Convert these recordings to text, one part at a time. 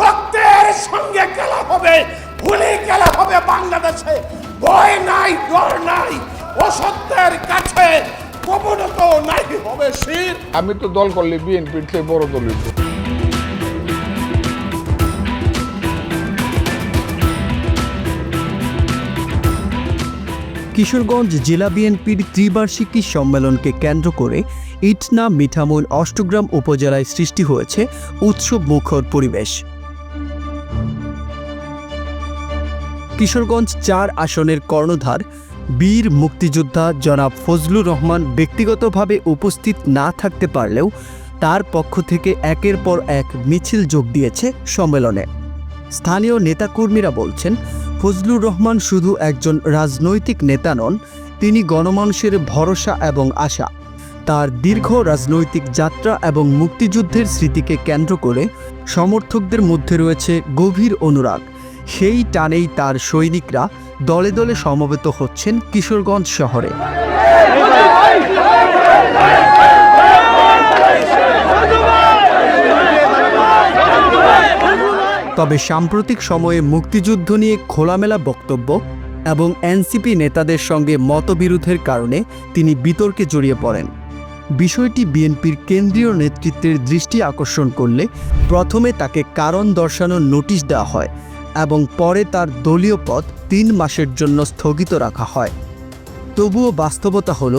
রক্তের সঙ্গে খেলা হবে গুলি খেলা হবে বাংলাদেশে। ভয় নাই ডর নাই অসত্যের কাছে কবনত নাই। হবে শির। আমি তো দল করলে বিএনপির চেয়ে বড় দল কিশোরগঞ্জ জেলা বিএনপির ত্রিবার্ষিকী সম্মেলনকে কেন্দ্র করে ইটনা মিঠামুল অষ্টগ্রাম উপজেলায় সৃষ্টি হয়েছে উৎসব মুখর পরিবেশ। কিশোরগঞ্জ চার আসনের কর্ণধার, বীর মুক্তিযোদ্ধা জনাব ফজলুর রহমান ব্যক্তিগতভাবে উপস্থিত না থাকতে পারলেও তার পক্ষ থেকে একের পর এক মিছিল যোগ দিয়েছে সম্মেলনে। স্থানীয় নেতাকর্মীরা বলছেন, ফজলুর রহমান শুধু একজন রাজনৈতিক নেতা নন, তিনি গণমানুষের ভরসা এবং আশা। তার দীর্ঘ রাজনৈতিক যাত্রা এবং মুক্তিযুদ্ধের স্মৃতিকে কেন্দ্র করে সমর্থকদের মধ্যে রয়েছে গভীর অনুরাগ। সেই টানেই তার সৈনিকরা দলে দলে সমবেত হচ্ছেন কিশোরগঞ্জ শহরে। তবে সাম্প্রতিক সময়ে মুক্তিযুদ্ধ নিয়ে খোলামেলা বক্তব্য এবং এনসিপি নেতাদের সঙ্গে মতবিরোধের কারণে তিনি বিতর্কে জড়িয়ে পড়েন। বিষয়টি বিএনপির কেন্দ্রীয় নেতৃত্বের দৃষ্টি আকর্ষণ করলে প্রথমে তাকে কারণ দর্শানোর নোটিশ দেওয়া হয়। এবং পরে তার দলীয় পদ তিন মাসের জন্য স্থগিত রাখা হয়। তবুও বাস্তবতা হল,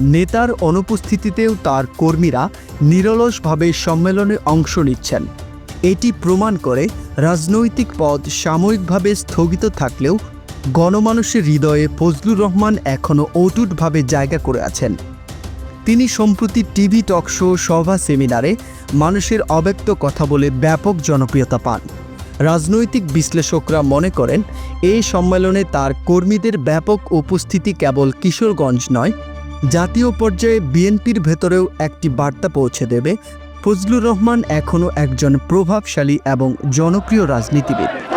নেতার অনুপস্থিতিতেও তার কর্মীরা নিরলসভাবে সম্মেলনে অংশ নিচ্ছেন। এটি প্রমাণ করে রাজনৈতিক পদ সাময়িকভাবে স্থগিত থাকলেও গণমানুষের হৃদয়ে ফজলুর রহমান এখনও অটুটভাবে জায়গা করে আছেন। তিনি সম্প্রতি টিভি টক শো সভা সেমিনারে মানুষের অব্যক্ত কথা বলে ব্যাপক জনপ্রিয়তা পান। রাজনৈতিক বিশ্লেষকরা মনে করেন, এই সম্মেলনে তার কর্মীদের ব্যাপক উপস্থিতি কেবল কিশোরগঞ্জ নয়, জাতীয় পর্যায়ে বিএনপির ভেতরেও একটি বার্তা পৌঁছে দেবে। ফজলুর রহমান এখনও একজন প্রভাবশালী এবং জনপ্রিয় রাজনীতিবিদ।